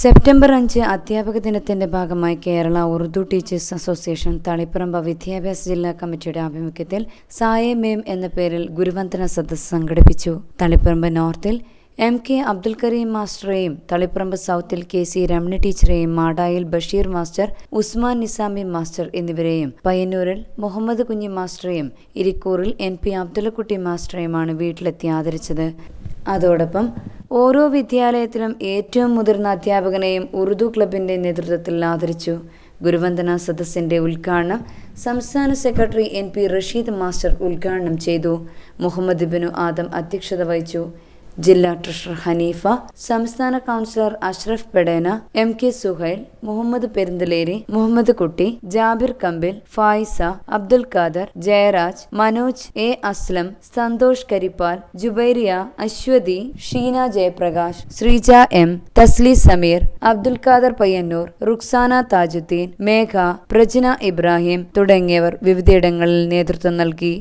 September അഞ്ച് അധ്യാപക ദിനത്തിന്റെ ഭാഗമായി കേരള ഉറുദു ടീച്ചേഴ്സ് അസോസിയേഷൻ തളിപ്പറമ്പ വിദ്യാഭ്യാസ ജില്ലാ കമ്മിറ്റിയുടെ ആഭിമുഖ്യത്തിൽ സായ മേം എന്ന പേരിൽ ഗുരുവന്ദന സദസ്സ് സംഘടിപ്പിച്ചു. തളിപ്പറമ്പ് നോർത്തിൽ എം കെ അബ്ദുൽ കരീം മാസ്റ്ററെയും തളിപ്പറമ്പ് സൗത്തിൽ കെ സി രമണി ടീച്ചറെയും മാടായിൽ ബഷീർ മാസ്റ്റർ ഉസ്മാൻ നിസാമി മാസ്റ്റർ എന്നിവരെയും പയ്യന്നൂരിൽ മുഹമ്മദ് കുഞ്ഞി മാസ്റ്ററേയും ഇരിക്കൂറിൽ എൻ പി അബ്ദുള്ളക്കുട്ടി മാസ്റ്ററെയുമാണ് വീട്ടിലെത്തി ആദരിച്ചത്. അതോടൊപ്പം ഓരോ വിദ്യാലയത്തിലും ഏറ്റവും മുതിർന്ന അധ്യാപകനെയും ഉറുദു ക്ലബിന്റെ നേതൃത്വത്തിൽ ആദരിച്ചു. ഗുരുവന്ദന സദസ്സിന്റെ ഉദ്ഘാടനം സംസ്ഥാന secretary N P Rasheed master ഉദ്ഘാടനം ചെയ്തു. മുഹമ്മദ് ബിനു ആദം അധ്യക്ഷത വഹിച്ചു. ജില്ലാ ട്രഷറർ ഹനീഫ സംസ്ഥാന councillor Ashraf Pedena M K Suhail Muhammad Perunthaleri Muhammad Kutty Jabir Kambil Faiza Abdul Khader Jayaraj Manoj A Aslam Santhosh Karippal Jubairiya Aswathy Sheena Jayaprakash Sreeja M Thasli Sameer Abdul Khader Payyanur Ruksana Thajudheen Megha Prajana Ibrahim തുടങ്ങിയവർ വിവിധയിടങ്ങളിൽ നേതൃത്വം നൽകി.